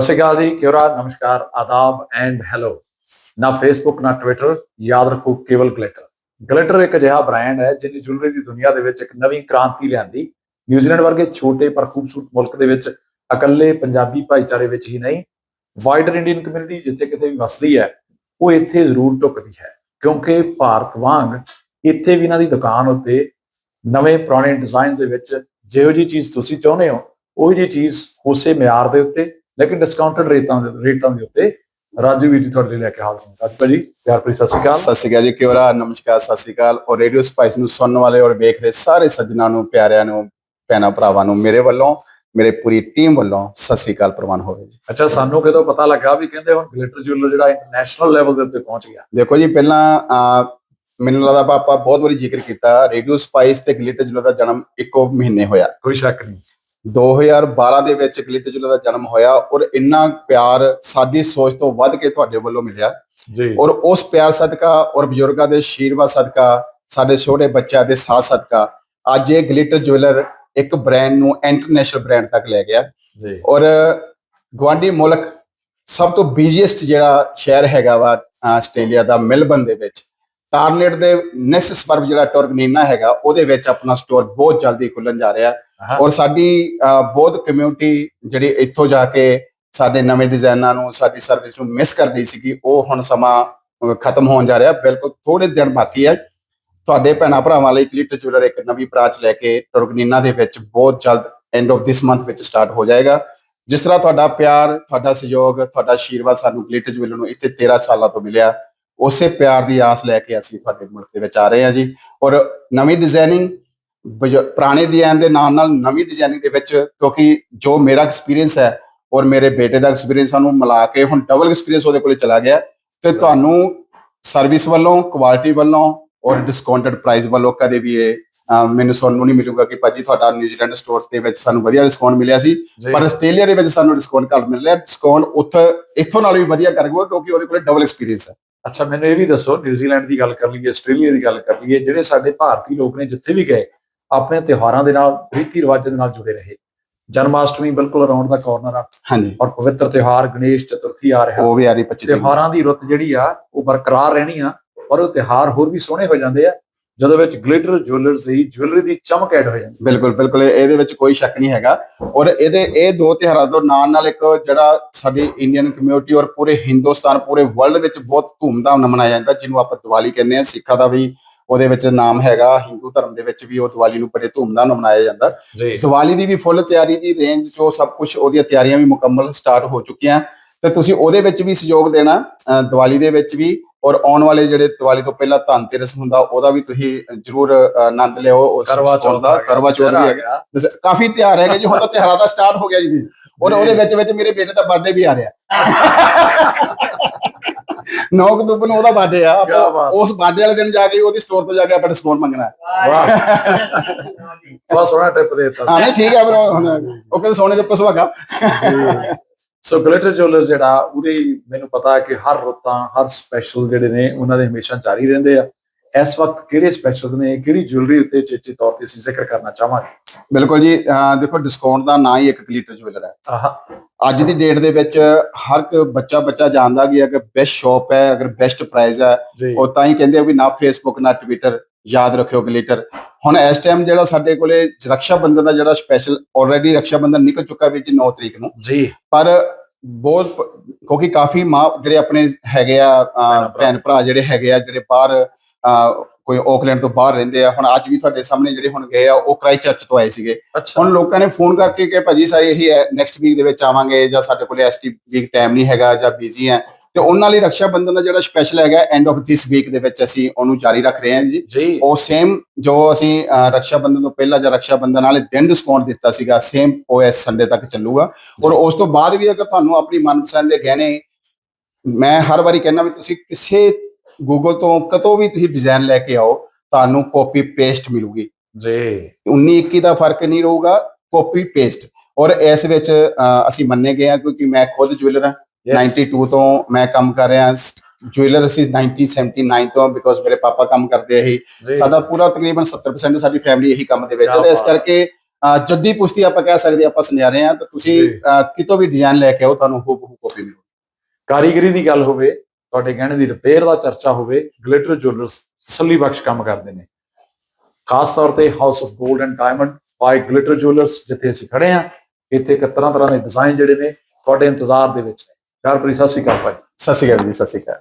ਸਤਿ ਸ਼੍ਰੀ ਅਕਾਲ ਜੀ ਕਿਉਰਾ ਨਮਸਕਾਰ, ਆਦਾਬ ਐਂਡ ਹੈਲੋ ਨਾ ਫੇਸਬੁੱਕ ਨਾ ਟਵਿੱਟਰ ਯਾਦ ਰੱਖੋ ਕੇਵਲ ਗਲਿਟਰ ਗਲਿਟਰ ਇੱਕ ਅਜਿਹਾ ਬ੍ਰਾਂਡ ਹੈ ਜਿਹਨੇ ਜੁਐਲਰੀ ਦੀ ਦੁਨੀਆ ਦੇ ਵਿੱਚ ਇੱਕ ਨਵੀਂ ਕ੍ਰਾਂਤੀ ਲਿਆਂਦੀ। ਨਿਊਜ਼ੀਲੈਂਡ ਵਰਗੇ ਛੋਟੇ ਪਰ ਖੂਬਸੂਰਤ ਮੁਲਕ ਦੇ ਵਿੱਚ ਇਕੱਲੇ ਪੰਜਾਬੀ ਭਾਈਚਾਰੇ ਵਿੱਚ ਹੀ ਨਹੀਂ ਵਾਈਡਰ ਇੰਡੀਅਨ ਕਮਿਊਨਿਟੀ ਜਿੱਥੇ ਕਿਤੇ ਵੀ ਵਸਦੀ ਹੈ, ਉਹ ਇੱਥੇ ਜ਼ਰੂਰ ਟੁਕਦੀ ਹੈ। ਕਿਉਂਕਿ ਭਾਰਤ ਵਾਂਗ ਇੱਥੇ ਵੀ ਇਹਨਾਂ ਦੀ ਦੁਕਾਨ ਉੱਤੇ ਨਵੇਂ ਪੁਰਾਣੇ ਡਿਜ਼ਾਈਨ ਦੇ ਵਿੱਚ ਜਿਹੋ ਜੀ ਚੀਜ਼ ਤੁਸੀਂ ਚਾਹੁੰਦੇ ਹੋ, ਉਹੀ ਜੀ ਚੀਜ਼ ਉਸੇ ਮਿਆਰ ਦੇ ਉੱਤੇ ਲੇਕਿਨ ਡਿਸਕਾਊਂਟਡ ਰੇਟਾਂ ਦੇ ਰੇਟਾਂ ਦੇ ਉੱਤੇ ਰਾਜੂ ਵੀਰ ਜੀ ਤੁਹਾਡੇ ਲਈ ਲੈ ਕੇ ਹਾਜ਼ਰ ਹਾਂ ਰਾਜੂ ਭਾਜੀ ਪਿਆਰ ਭਰੀ ਸਤਿ ਸ਼੍ਰੀ ਅਕਾਲ। ਸਤਿ ਸ਼੍ਰੀ ਅਕਾਲ ਜੀ ਕਿਉਰਾ ਨਮਸਕਾਰ ਸਤਿ ਸ਼੍ਰੀ ਅਕਾਲ। ਔਰ ਰੇਡੀਓ ਸਪਾਈਸ ਨੂੰ ਸੁਣਨ ਵਾਲੇ ਔਰ ਵੇਖ ਰਹੇ ਸਾਰੇ ਸੱਜਣਾਂ ਨੂੰ ਪਿਆਰਿਆਂ ਨੂੰ ਭੈਣਾਂ ਭਰਾਵਾਂ ਨੂੰ ਮੇਰੇ ਵੱਲੋਂ ਮੇਰੇ ਪੂਰੀ ਟੀਮ ਵੱਲੋਂ ਸਤਿ ਸ਼੍ਰੀ ਅਕਾਲ ਪ੍ਰਵਾਨ ਹੋਵੇ ਜੀ। ਅੱਛਾ ਸਾਨੂੰ ਕਿਤੋਂ ਪਤਾ ਲੱਗਾ ਵੀ ਕਹਿੰਦੇ ਹੁਣ ਗਲਿਟਰ ਜੁਐਲਰ ਜਿਹੜਾ ਇੰਟਰਨੈਸ਼ਨਲ ਲੈਵਲ ਦੇ ਉੱਤੇ ਪਹੁੰਚ ਗਿਆ। ਦੇਖੋ ਜੀ ਪਹਿਲਾਂ ਮੈਨੂੰ ਲੱਗਦਾ ਆਪਾਂ ਬਹੁਤ ਵਾਰੀ ਜ਼ਿਕਰ ਕੀਤਾ ਰੇਡੀਓ ਸਪਾਈਸ ਤੇ ਗਲਿਟਰ ਜੁਲਾ ਦਾ ਜਨਮ ਇੱਕੋ ਮਹੀਨੇ ਹੋਇਆ। ਕੋਈ ਸ਼ੱਕ ਨਹੀਂ। 2012 ਦੇ ਵਿੱਚ ਗਲਿਟਰ ਜੁਲਾ ਦਾ ਜਨਮ ਹੋਇਆ ਔਰ ਇੰਨਾ ਪਿਆਰ ਸਾਡੀ ਸੋਚ ਤੋਂ ਵੱਧ ਕੇ ਤੁਹਾਡੇ ਵੱਲੋਂ ਮਿਲਿਆ। ਜੀ। ਔਰ ਉਸ ਪਿਆਰ ਸਦਕਾ ਔਰ ਬਜ਼ੁਰਗਾਂ ਦੇ ਆਸ਼ੀਰਵਾਦ ਸਦਕਾ ਸਾਡੇ ਛੋਟੇ ਬੱਚਿਆਂ ਦੇ ਸਾਥ ਸਦਕਾ ਅੱਜ ਇਹ ਗਲਿਟਰ ਜੁਐਲਰ ਇੱਕ ਬ੍ਰਾਂਡ ਨੂੰ ਇੰਟਰਨੈਸ਼ਨਲ ਬ੍ਰਾਂਡ ਤੱਕ ਲੈ ਗਿਆ। ਜੀ। ਔਰ ਗਵਾਂਡੀ ਮੁਲਕ ਸਭ ਤੋਂ ਬਿਜ਼ੀਐਸਟ ਜਿਹੜਾ ਸ਼ਹਿਰ ਹੈਗਾ ਵਾ ਆਸਟ੍ਰੇਲੀਆ ਦਾ ਮੈਲਬਨ ਦੇ ਵਿੱਚ ਟਾਰਨੇਟ ਦੇ ਨੈਕਸਟ ਸਪਰਬ ਜਿਹੜਾ ਟੋਰਗਨੀਨਾ ਹੈਗਾ ਉਹਦੇ ਵਿੱਚ ਆਪਣਾ ਸਟੋਰ ਬਹੁਤ ਜਲਦੀ ਖੁੱਲਣ ਜਾ ਰਿਹਾ। ਹਾਂ। ਔਰ ਸਾਡੀ ਅਹ, ਬਹੁਤ ਕਮਿਊਨਿਟੀ ਜਿਹੜੀ ਇੱਥੋਂ ਜਾ ਕੇ ਸਾਡੇ ਨਵੇਂ ਡਿਜ਼ਾਈਨਾਂ ਨੂੰ ਸਾਡੀ ਸਰਵਿਸ ਨੂੰ ਮਿਸ ਕਰਦੀ ਸੀਗੀ ਉਹ ਹੁਣ ਸਮਾਂ ਖਤਮ ਹੋਣ ਜਾ ਰਿਹਾ। ਬਿਲਕੁਲ ਥੋੜੇ ਦਿਨ ਬਾਕੀ ਹੈ। ਤੁਹਾਡੇ ਭੈਣਾਂ ਭਰਾਵਾਂ ਲਈ ਕਲਿਟ ਜੁਲਰ ਇੱਕ ਨਵੀਂ ਬ੍ਰਾਂਚ ਲੈ ਕੇ ਟੋਰਗਨੀਨਾ ਦੇ ਵਿੱਚ ਬਹੁਤ ਜਲਦ ਐਂਡ ਆਫ ਦਿਸ ਮੰਥ ਵਿੱਚ ਸਟਾਰਟ ਹੋ ਜਾਏਗਾ। ਜਿਸ ਤਰ੍ਹਾਂ ਤੁਹਾਡਾ ਪਿਆਰ ਤੁਹਾਡਾ ਸਹਿਯੋਗ ਤੁਹਾਡਾ ਆਸ਼ੀਰਵਾਦ ਸਾਨੂੰ ਗਲਿਟ ਜੁਐਲਰ ਨੂੰ ਇੱਥੇ 13 ਸਾਲਾਂ ਤੋਂ ਮਿਲਿਆ ਉਸੇ ਪਿਆਰ ਦੀ ਆਸ ਲੈ ਕੇ ਅਸੀਂ ਤੁਹਾਡੇ ਮੁਲਕ ਦੇ ਵਿੱਚ ਆ ਰਹੇ ਹਾਂ ਜੀ। ਔਰ ਨਵੀਂ ਡਿਜ਼ਾਈਨਿੰਗ ਪੁਰਾਣੇ ਡਿਜ਼ਾਈਨ ਦੇ ਨਾਲ ਨਾਲ ਨਵੀਂ ਡਿਜ਼ਾਈਨਿੰਗ ਦੇ ਵਿੱਚ ਕਿਉਂਕਿ ਜੋ ਮੇਰਾ ਐਕਸਪੀਰੀਅੰਸ ਹੈ ਔਰ ਮੇਰੇ ਬੇਟੇ ਦਾ ਐਕਸਪੀਰੀਅੰਸ ਸਾਨੂੰ ਮਿਲਾ ਕੇ ਹੁਣ ਡਬਲ ਐਕਸਪੀਰੀਅੰਸ ਉਹਦੇ ਕੋਲੇ ਚਲਾ ਗਿਆ। ਤੇ ਤੁਹਾਨੂੰ ਸਰਵਿਸ ਵੱਲੋਂ ਕੁਆਲਿਟੀ ਵੱਲੋਂ ਔਰ ਡਿਸਕਾਊਂਟਡ ਪ੍ਰਾਈਸ ਵੱਲੋਂ ਕਦੇ ਵੀ ਇਹ ਮੈਨੂੰ ਸੁਣਨ ਨੂੰ ਨਹੀਂ ਮਿਲੂਗਾ ਕਿ ਭਾਜੀ ਤੁਹਾਡਾ ਨਿਊਜ਼ੀਲੈਂਡ ਸਟੋਰ ਦੇ ਵਿੱਚ ਸਾਨੂੰ ਵਧੀਆ ਡਿਸਕਾਊਂਟ ਮਿਲਿਆ ਸੀ। ਪਰ ਆਸਟ੍ਰੇਲੀਆ ਦੇ ਵਿੱਚ ਸਾਨੂੰ ਡਿਸਕਾਊਂਟ ਘੱਟ ਮਿਲ ਰਿਹਾ ਡਿਸਕਾਊਂਟ ਉੱਥੇ ਇੱਥੋਂ ਨਾਲ ਵੀ ਵਧੀਆ ਕਰੂਗਾ ਕਿਉਂਕਿ ਉਹਦੇ ਕੋਲੇ ਡਬਲ ਐਕਸਪੀਰੀਅੰਸ ਹੈ। ਅੱਛਾ ਮੈਨੂੰ ਇਹ ਵੀ ਦੱਸੋ ਨਿਊਜ਼ੀਲੈਂਡ ਦੀ ਗੱਲ ਕਰ ਲਈਏ ਆਸਟ੍ਰੇਲੀਆ ਦੀ ਗੱਲ ਕਰ ਲਈਏ ਜਿਹੜੇ ਸਾਡੇ ਭਾਰਤੀ ਲੋਕ ਨੇ ਜਿੱਥੇ ਵੀ ਗਏ ਆਪਣੇ ਤਿਉਹਾਰਾਂ ਦੇ ਨਾਲ ਰੀਤੀ ਰਿਵਾਜਾਂ ਦੇ ਨਾਲ ਜੁੜੇ ਰਹੇ। ਜਨਮਾਸ਼ਟਮੀ ਬਿਲਕੁਲ ਅਰਾਊਂਡ ਦਾ ਕਾਰਨਰ ਆ। ਹਾਂਜੀ। ਔਰ ਪਵਿੱਤਰ ਤਿਉਹਾਰ ਗਣੇਸ਼ ਚਤੁਰਥੀ ਆ ਰਿਹਾ। ਉਹ ਵੀ ਆ ਰਹੀ 25 ਤਰੀਕ ਨੂੰ। ਤਿਉਹਾਰਾਂ ਦੀ ਰੁੱਤ ਜਿਹੜੀ ਆ ਉਹ ਬਰਕਰਾਰ ਰਹਿਣੀ ਆ ਔਰ ਉਹ ਤਿਉਹਾਰ ਹੋਰ ਵੀ ਸੋਹਣੇ ਹੋ ਜਾਂਦੇ ਆ ਜਦੋਂ ਵਿੱਚ ਗਲਿਟਰ ਜੁਐਲਰਸ ਦੀ ਜੁਐਲਰੀ ਦੀ ਚਮਕ ਐਡ ਹੋ ਜਾਂਦੀ ਬਿਲਕੁਲ ਬਿਲਕੁਲ ਇਹ- ਇਹਦੇ ਵਿੱਚ ਕੋਈ ਸ਼ੱਕ ਨਹੀਂ ਹੈਗਾ। ਔਰ ਇਹਦੇ ਇਹ ਦੋ ਤਿਉਹਾਰਾਂ ਤੋਂ ਨਾਲ ਨਾਲ ਇੱਕ ਜਿਹੜਾ ਸਾਡੀ ਇੰਡੀਅਨ ਕਮਿਊਨਿਟੀ ਔਰ ਪੂਰੇ ਹਿੰਦੁਸਤਾਨ ਪੂਰੇ ਵਰਲਡ ਵਿੱਚ ਬਹੁਤ ਧੂਮਧਾਮ ਨਾਲ ਮਨਾਇਆ ਜਾਂਦਾ ਜਿਹਨੂੰ ਆਪਾਂ ਦੀਵਾਲੀ ਕਹਿੰਦੇ ਆ ਸਿੱਖਾਂ ਦਾ ਵੀ ਉਹਦੇ ਵਿੱਚ ਨਾਮ ਹੈਗਾ ਹਿੰਦੂ ਧਰਮ ਦੇ ਵਿੱਚ ਵੀ ਉਹ ਦੀਵਾਲੀ ਨੂੰ ਬੜੇ ਧੂਮਧਾਮ ਨਾਲ ਮਨਾਇਆ ਜਾਂਦਾ। ਦੀਵਾਲੀ ਦੀ ਵੀ ਫੁੱਲ ਤਿਆਰੀ ਦੀ ਰੇਂਜ ਜੋ ਸਭ ਕੁਝ ਉਹਦੀਆਂ ਤਿਆਰੀਆਂ ਵੀ ਮੁਕੰਮਲ ਸਟਾਰਟ ਹੋ ਚੁੱਕੀਆਂ। ਤੇ ਤੁਸੀਂ ਉਹਦੇ ਵਿੱਚ ਵੀ ਸਹਿਯੋਗ ਦੇਣਾ ਦੀਵਾਲੀ ਦੇ ਵਿੱਚ ਵੀ ਔਰ ਆਉਣ ਵਾਲੇ ਜਿਹੜੇ ਦੀਵਾਲੀ ਤੋਂ ਪਹਿਲਾਂ ਧਨਤੇਰਸ ਹੁੰਦਾ ਉਹਦਾ ਵੀ ਤੁਸੀਂ ਜਰੂਰ ਆਨੰਦ ਲਿਓ। ਉਸ ਕਰਵਾ store ਚੌਥ ਦਾ ਕਰਵਾ ਚੌਥ ਵੀ ਹੈਗਾ। ਕਾਫੀ ਤਿਉਹਾਰ ਹੈਗੇ ਜੀ ਹੁਣ ਤਾਂ ਤਿਉਹਾਰਾਂ ਦਾ ਸਟਾਰਟ ਹੋ ਗਿਆ ਜੀ। ਵੀ ਔਰ। ਉਹਦੇ ਵਿੱਚ ਵਿੱਚ ਮੇਰੇ ਬੇਟੇ ਦਾ ਬਰਥਡੇ ਵੀ ਆ ਰਿਹਾ। 9 ਅਕਤੂਬਰ ਨੂੰ ਉਹਦਾ ਬਰਥਡੇ ਆ। ਆਪਾਂ। ਉਸ ਬਰਥਡੇ ਵਾਲੇ ਦਿਨ ਜਾ ਕੇ ਉਹਦੀ ਸਟੋਰ ਤੋਂ ਜਾ ਕੇ ਆਪਾਂ ਡਿਸਕਾਊਂਟ ਮੰਗਣਾ। ਵਾਹ। ਬਹੁਤ ਸੋਹਣਾ ਟਿਪ ਦੇ ਦਿੱਤਾ। ਹਾਂ ਨਹੀਂ ਠੀਕ ਹੈ ਫਿਰ ਉਹ ਕਹਿੰਦੇ ਸੋਨੇ ਦੇ ਉੱਪਰ ਸੁਹਾਗਾ। ਸੋ ਗਲਿਟਰ ਜੁਐਲਰ ਜਿਹੜਾ ਉਹਦੇ ਮੈਨੂੰ ਪਤਾ ਹੈ ਕਿ ਹਰ ਰੁੱਤਾਂ ਹਰ ਸਪੈਸ਼ਲ ਜਿਹੜੇ ਨੇ ਉਹਨਾਂ ਦੇ ਹਮੇਸ਼ਾ ਜਾਰੀ ਰਹਿੰਦੇ ਆ। ਇਸ ਵਕਤ ਕਿਹੜੇ ਸਪੈਸ਼ਲ ਨੇ ਕਿਹੜੀ ਜੁਐਲਰੀ ਉੱਤੇ ਚੇਚੇ ਤੌਰ ਤੇ ਅਸੀਂ ਜ਼ਿਕਰ ਕਰਨਾ ਚਾਹਾਂਗੇ? ਬਿਲਕੁਲ ਜੀ ਦੇਖੋ ਡਿਸਕਾਊਂਟ ਦਾ ਨਾਂ ਹੀ ਇੱਕ ਕਲੀਟਰ ਜੁਐਲਰ ਹੈ। ਆਹ। ਅੱਜ ਦੀ ਡੇਟ ਦੇ ਵਿੱਚ ਹਰ ਇੱਕ ਬੱਚਾ ਬੱਚਾ ਜਾਣਦਾ ਕਿ ਅਗਰ ਬੈਸਟ ਸ਼ਾਪ ਹੈ ਅਗਰ ਬੈਸਟ ਪ੍ਰਾਈਸ ਹੈ ਉਹ ਤਾਂ ਹੀ ਕਹਿੰਦੇ ਆ ਵੀ ਨਾ ਫੇਸਬੁੱਕ ਨਾ ਟਵਿੱਟਰ ਯਾਦ ਰੱਖਿਓ ਗਲਿਟਰ ਹੁਣ ਇਸ ਟਾਈਮ ਜਿਹੜਾ ਸਾਡੇ ਕੋਲੇ ਰਕਸ਼ਾ ਬੰਧਨ ਦਾ ਜਿਹੜਾ ਸਪੈਸ਼ਲ ਆਲਰੇਡੀ ਰਕਸ਼ਾ ਬੰਧਨ ਨਿਕਲ ਚੁੱਕਾ ਵੀ ਜੀ 9 ਤਰੀਕ ਨੂੰ। ਜੀ। ਪਰ ਬਹੁਤ ਕਿਉਂਕਿ ਕਾਫੀ ਮਾਂ ਜਿਹੜੇ ਆਪਣੇ ਹੈਗੇ ਆ ਭੈਣ ਭਰਾ। ਜਿਹੜੇ ਹੈਗੇ ਆ ਜਿਹੜੇ ਬਾਹਰ ਕੋਈ ਆਕਲੈਂਡ ਤੋਂ ਬਾਹਰ ਰਹਿੰਦੇ ਆ। ਹੁਣ ਅੱਜ ਵੀ ਤੁਹਾਡੇ ਸਾਹਮਣੇ ਜਿਹੜੇ ਹੁਣ ਗਏ ਆ ਉਹ ਕ੍ਰਾਈਸਟ ਚਰਚ ਤੋਂ ਆਏ ਸੀਗੇ। ਹੁਣ ਲੋਕਾਂ ਨੇ ਫੋਨ ਕਰਕੇ ਕਿ ਭਾਜੀ ਸਾਰੇ ਇਹੀ ਨੈਕਸਟ ਵੀਕ ਦੇ ਵਿੱਚ ਆਵਾਂਗੇ ਜਾਂ ਸਾਡੇ ਕੋਲੇ ਐਸਟੀ ਵੀਕ ਟਾਈਮ ਨਹੀਂ ਹੈਗਾ ਜਾਂ ਬਿਜ਼ੀ ਹੈ ਤੇ ਉਹਨਾਂ ਲਈ ਰਕਸ਼ਾ ਬੰਧਨ ਦਾ ਜਿਹੜਾ ਸਪੈਸ਼ਲ ਹੈਗਾ ਐਂਡ ਆਫ ਥਿਸ ਵੀਕ ਦੇ ਵਿੱਚ ਅਸੀਂ ਉਹਨੂੰ ਜਾਰੀ ਰੱਖ ਰਹੇ ਹਾਂ ਜੀ। ਉਹ ਸੇਮ ਜੋ ਅਸੀਂ ਰਕਸ਼ਾ ਬੰਧਨ ਤੋਂ ਪਹਿਲਾਂ ਜਾਂ ਰਕਸ਼ਾ ਬੰਧਨ ਵਾਲੇ ਦਿਨ ਡਿਸਕਾਊਂਟ ਦਿੱਤਾ ਸੀਗਾ ਸੇਮ ਉਹ ਇਸ ਸੰਡੇ ਤੱਕ ਚੱਲੂਗਾ। ਔਰ ਉਸ ਤੋਂ ਬਾਅਦ ਵੀ ਅਗਰ ਤੁਹਾਨੂੰ ਆਪਣੀ ਮਨਪਸੰਦ ਦੇ ਗਹਿਣੇ ਮੈਂ ਹਰ ਵਾਰੀ ਕਹਿੰਦਾ ਵੀ ਤੁਸੀਂ ਕਿਸੇ ਗੂਗਲ ਤੋਂ ਕਤੋਂ ਵੀ ਤੁਸੀਂ ਡਿਜ਼ਾਈਨ ਲੈ ਕੇ ਆਓ ਤੁਹਾਨੂੰ ਕਾਪੀ ਪੇਸਟ ਮਿਲੂਗੀ। ਜੀ। 19 21 ਦਾ ਫ਼ਰਕ ਨਹੀਂ ਰਹੂਗਾ ਕਾਪੀ ਪੇਸਟ ਔਰ ਇਸ ਵਿੱਚ ਅਸੀਂ ਮੰਨੇ ਗਏ ਹਾਂ ਕਿਉਂਕਿ ਮੈਂ ਖੁਦ ਜੁਐਲਰ ਹਾਂ। Yes. 92 ਤੋਂ ਮੈਂ ਕੰਮ ਕਰ ਰਿਹਾ ਜੁਐਲਰ ਅਸੀਂ 1979 ਤੋਂ ਬਿਕੋਜ਼ ਮੇਰੇ ਪਾਪਾ ਕੰਮ ਕਰਦੇ ਆ ਸਾਡਾ ਪੂਰਾ ਤਕਰੀਬਨ 70% ਸਾਡੀ ਫੈਮਿਲੀ ਇਹੀ ਕੰਮ ਦੇ ਵਿੱਚ ਹੈ। ਇਸ। ਕਰਕੇ ਜੱਦੀ ਪੁਸ਼ਤੀ ਆਪਾਂ ਕਹਿ ਸਕਦੇ ਆਪਾਂ ਸੁਨਿਆਰੇ ਆ ਤਾਂ ਤੁਸੀਂ ਕਿਤੋਂ ਵੀ ਡਿਜ਼ਾਈਨ ਲੈ ਕੇ ਆਓ ਤੁਹਾਨੂੰ ਹੂਬ ਹੂ ਕਾਪੀ ਮਿਲੂ ਕਾਰੀਗਰੀ ਦੀ ਗੱਲ ਹੋਵੇ ਤੁਹਾਡੇ ਗਹਿਣੇ ਦੀ ਰਿਪੇਅਰ ਦਾ ਚਰਚਾ ਹੋਵੇ ਗਲਿਟਰ ਜੁਐਲਰਸ ਤਸੱਲੀ ਬਖਸ਼ ਕੰਮ ਕਰਦੇ ਨੇ। ਖਾਸ ਤੌਰ ਤੇ ਹਾਊਸ ਆਫ 골ਡ and diamond by glitter jewellers ਜਿੱਥੇ ਅਸੀਂ ਖੜੇ ਆ ਇੱਥੇ ਇੱਕ ਤਰ੍ਹਾਂ ਤਰ੍ਹਾਂ ਦੇ ਡਿਜ਼ਾਈਨ ਜਿਹੜੇ ਨੇ ਤੁਹਾਡੇ ਇੰਤਜ਼ਾਰ ਦੇ ਵਿੱਚ ਨੇ। ਪਿਆਰ ਭਰੀ ਸਤਿ ਸ਼੍ਰੀ ਅਕਾਲ ਭਾਈ ਸਤਿ ਸ਼੍ਰੀ ਅਕਾਲ ਜੀ, ਸਤਿ ਸ਼੍ਰੀ ਅਕਾਲ।